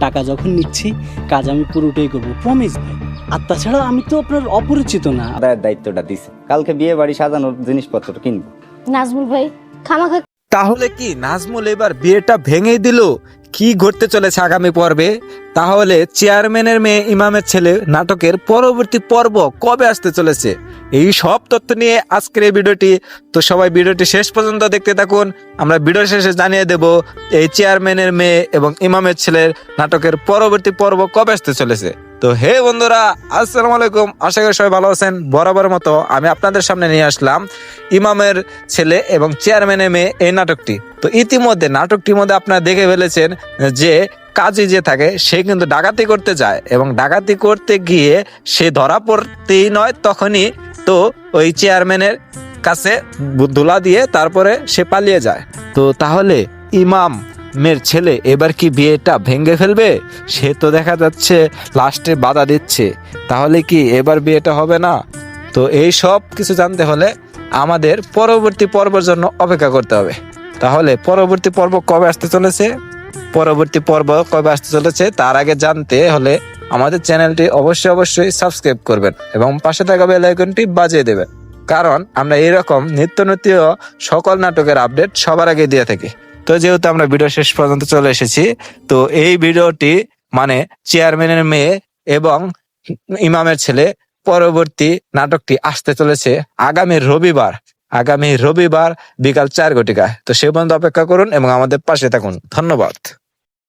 টাকা যখন নিচ্ছি কাজ আমি পুরোটাই করব। প্রমিস ভাই। আর তাছাড়া আমি তো আপনার অপরিচিত না। আদায়ের দায়িত্বটা দিছে। কালকে বিয়ে বাড়ি সাজানোর জিনিসপত্র কিনবো। নাজমুল ভাই খামাখা তাহলে কি নাজমুল এবার বিয়েটা ভেঙে দিল? কি ঘটতে চলেছে আগামী পর্বে? তাহলে চেয়ারম্যানের মেয়ে ইমামের ছেলে নাটকের পরবর্তী পর্ব কবে আসতে চলেছে? এই সব তথ্য নিয়ে আজকের এই ভিডিওটি। তো সবাই ভিডিওটি শেষ পর্যন্ত দেখতে থাকুন। আমরা ভিডিও শেষে জানিয়ে দেব, এই চেয়ারম্যানের মেয়ে এবং ইমামের ছেলের নাটকের পরবর্তী পর্ব কবে আসতে চলেছে? তো হে বন্ধুরা, আসসালামু আলাইকুম। আশা করি সবাই ভালো আছেন। বরাবর মতো আমি আপনাদের সামনে নিয়ে আসলাম ইমামের ছেলে এবং চেয়ারম্যানের মেয়ে এই নাটকটি। তো ইতিমধ্যে নাটকটির মধ্যে আপনারা দেখে ফেলেছেন যে, কাজে যে থাকে, সে কিন্তু ডাকাতি করতে যায় এবং ডাকাতি করতে গিয়ে সে ধরা পড়তেই নয় তখনই তো ওই চেয়ারম্যানের কাছে ধুলা দিয়ে তারপরে সে পালিয়ে যায়। তো তাহলে ইমাম মেয়ের ছেলে এবার কি বিয়েটা ভেঙে ফেলবে? সে তো দেখা যাচ্ছে লাস্টে বাধা দিচ্ছে। তাহলে কি এবার বিয়েটা হবে না? তো এই সব কিছু জানতে হলে আমাদের পরবর্তী পর্বের জন্য অপেক্ষা করতে হবে। তাহলে পরবর্তী পর্ব কবে আসতে চলেছে? পরবর্তী পর্ব কবে আসতে চলেছে তার আগে জানতে হলে আমাদের চ্যানেলটি অবশ্যই অবশ্যই সাবস্ক্রাইব করবেন এবং পাশে থাকা বেল আইকনটি বাজিয়ে দেবেন। কারণ আমরা এরকম নিত্য সকল নাটকের আপডেট সবার আগে দিয়ে থাকি। তো যেহেতু আমরা ভিডিও শেষ পর্যন্ত চলে এসেছি, তো এই ভিডিওটি মানে চেয়ারম্যানের মেয়ে এবং ইমামের ছেলে পরবর্তী নাটকটি আসতে চলেছে আগামী রবিবার আগামী রবিবার বিকাল চার ঘটিকায়। তো সে পর্যন্ত অপেক্ষা করুন এবং আমাদের পাশে থাকুন। ধন্যবাদ।